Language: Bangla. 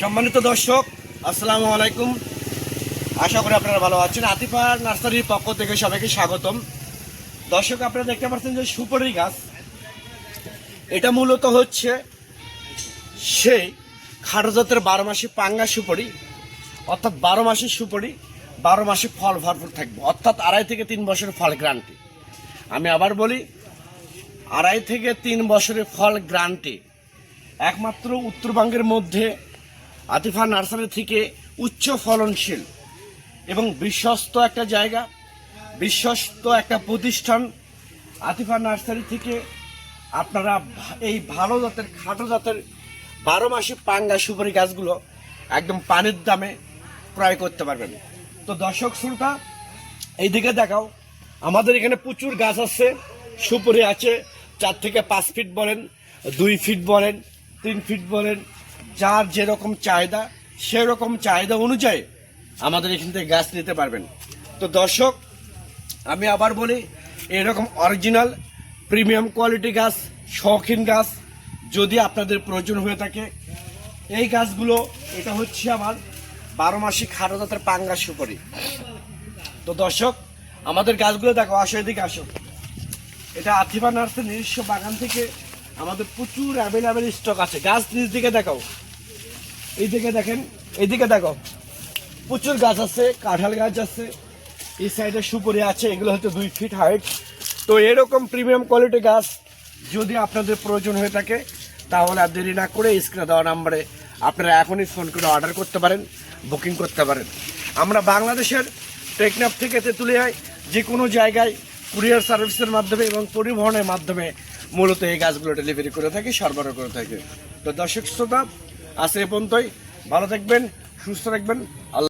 সম্মানিত দর্শক, আসসালামু আলাইকুম। আশা করি আপনারা ভালো আছেন। আতিফা নার্সারির পক্ষ থেকে সবাইকে স্বাগতম। দর্শক, আপনারা দেখতে পাচ্ছেন যে সুপারি গাছ, এটা মূলত হচ্ছে সেই খাটো জাতের বারো মাসে পাঙ্গা সুপারি, অর্থাৎ বারো মাসের সুপারি, বারো মাসে ফল ভরপুর থাকবে, অর্থাৎ আড়াই থেকে তিন বছরের ফল গ্রান্টি আমি আবার বলি, আড়াই থেকে তিন বছরের ফল গ্রান্টি একমাত্র উত্তরবঙ্গের মধ্যে আতিফা নার্সারি থেকে উচ্চ ফলনশীল এবং বিশ্বস্ত একটা জায়গা, বিশ্বস্ত একটা প্রতিষ্ঠান। আতিফা নার্সারি থেকে আপনারা এই ভালো জাতের, খাটো জাতের বারো মাসে পাঙ্গা সুপারি গাছগুলো একদম পানির দামে ক্রয় করতে পারবেন। তো দর্শক, শ্রোতা, এইদিকে দেখাও, আমাদের এখানে প্রচুর গাছ আছে, সুপুরি আছে, চার থেকে পাঁচ ফিট বলেন, দুই ফিট বলেন, তিন ফিট বলেন যার যেরকম চাহিদা, সেরকম চাহিদা অনুযায়ী আমাদের এখান থেকে গাছ নিতে পারবেন। তো দর্শক, আমি আবার বলি, এরকম অরিজিনাল প্রিমিয়াম কোয়ালিটি গাছ, শৌখিন গাছ যদি আপনাদের প্রয়োজন হয়ে থাকে, এই গাছগুলো, এটা হচ্ছে আমার বারো মাসি খাটো জাতের পাঙ্গা সুপারি তো দর্শক, আমাদের গাছগুলো দেখো, আসো এদিকে আসো। এটা আথিবা নার্সের নিজস্ব বাগান থেকে আমাদের প্রচুর অ্যাভেলেবেল স্টক আছে। গাছ নিজ দিকে দেখাও। এইদিকে দেখেন, এইদিকে দেখো, প্রচুর গাছ আছে, কাঁঠাল গাছ আছে, এই সাইডে সুপুরি আছে, এগুলো হচ্ছে দুই ফিট হাইট তো এরকম প্রিমিয়াম কোয়ালিটি গাছ যদি আপনাদের প্রয়োজন হয়ে থাকে, তাহলে আর দেরি না করে স্ক্রিনে দেওয়া নাম্বারে আপনারা এখনই ফোন করে অর্ডার করতে পারেন বুকিং করতে পারেন। আমরা বাংলাদেশের টেকনাপ থেকে তেঁতুলিয়ায় যে কোনো জায়গায় কুরিয়ার সার্ভিসের মাধ্যমে এবং পরিবহনের মাধ্যমে মূলত এই গাছগুলো ডেলিভারি করে থাকি, সরবরাহ করে থাকি। তো দর্শক শ্রোতা আজ পর্যন্তই। ভালো থাকবেন সুস্থ থাকবেন। আল্লাহ